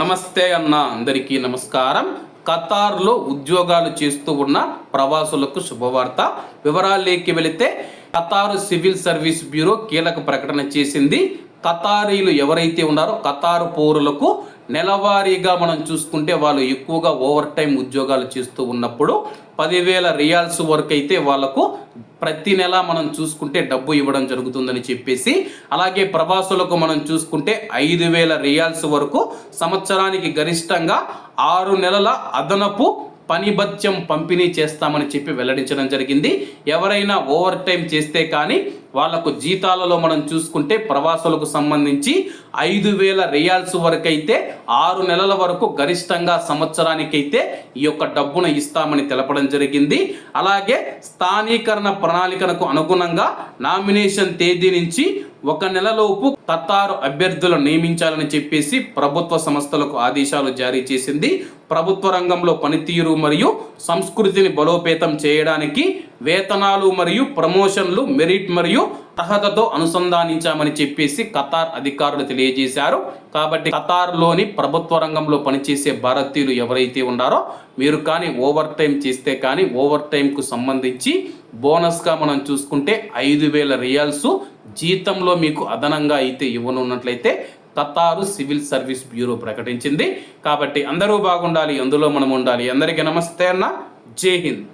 నమస్తే అన్న అందరికీ నమస్కారం. ఖతార్లో ఉద్యోగాలు చేస్తూ ఉన్న ప్రవాసులకు శుభవార్త. వివరాల్లోకి వెళితే ఖతారు సివిల్ సర్వీస్ బ్యూరో కీలక ప్రకటన చేసింది. ఖతారీలు ఎవరైతే ఉన్నారో ఖతారు పౌరులకు నెలవారీగా మనం చూసుకుంటే వాళ్ళు ఎక్కువగా ఓవర్ టైం ఉద్యోగాలు చేస్తూ ఉన్నప్పుడు పదివేల రియాల్స్ వరకు అయితే వాళ్ళకు ప్రతి నెల మనం చూసుకుంటే డబ్బు ఇవ్వడం జరుగుతుందని చెప్పేసి అలాగే ప్రవాసులకు మనం చూసుకుంటే ఐదు వేల రియాల్స్ వరకు సంవత్సరానికి గరిష్టంగా ఆరు నెలల అదనపు పని భత్యం పంపిణీ చేస్తామని చెప్పి వెల్లడించడం జరిగింది. ఎవరైనా ఓవర్ టైం చేస్తే కానీ వాళ్ళకు జీతాలలో మనం చూసుకుంటే ప్రవాసులకు సంబంధించి ఐదు వేల రియాల్స్ వరకు అయితే ఆరు నెలల వరకు గరిష్టంగా సంవత్సరానికైతే ఈ యొక్క డబ్బును ఇస్తామని తెలపడం జరిగింది. అలాగే స్థానీకరణ ప్రణాళికలకు అనుగుణంగా నామినేషన్ తేదీ నుంచి ఒక నెలలోపు తత్తారు అభ్యర్థులను నియమించాలని చెప్పేసి ప్రభుత్వ సంస్థలకు ఆదేశాలు జారీ చేసింది. ప్రభుత్వ రంగంలో పనితీరు మరియు సంస్కృతిని బలోపేతం చేయడానికి వేతనాలు మరియు ప్రమోషన్లు మెరిట్ మరియు అర్హతతో అనుసంధానించామని చెప్పేసి ఖతార్ అధికారులు తెలియజేశారు. కాబట్టి ఖతార్లోని ప్రభుత్వ రంగంలో పనిచేసే భారతీయులు ఎవరైతే ఉన్నారో మీరు కానీ ఓవర్ టైం చేస్తే కానీ ఓవర్ టైంకు సంబంధించి బోనస్గా మనం చూసుకుంటే ఐదు వేల రియాల్స్ జీతంలో మీకు అదనంగా అయితే ఇవ్వనున్నట్లయితే తత్తారు సివిల్ సర్వీస్ బ్యూరో ప్రకటించింది. కాబట్టి అందరూ బాగుండాలి అందులో మనం ఉండాలి అందరికీ నమస్తే అన్న. జై హింద్.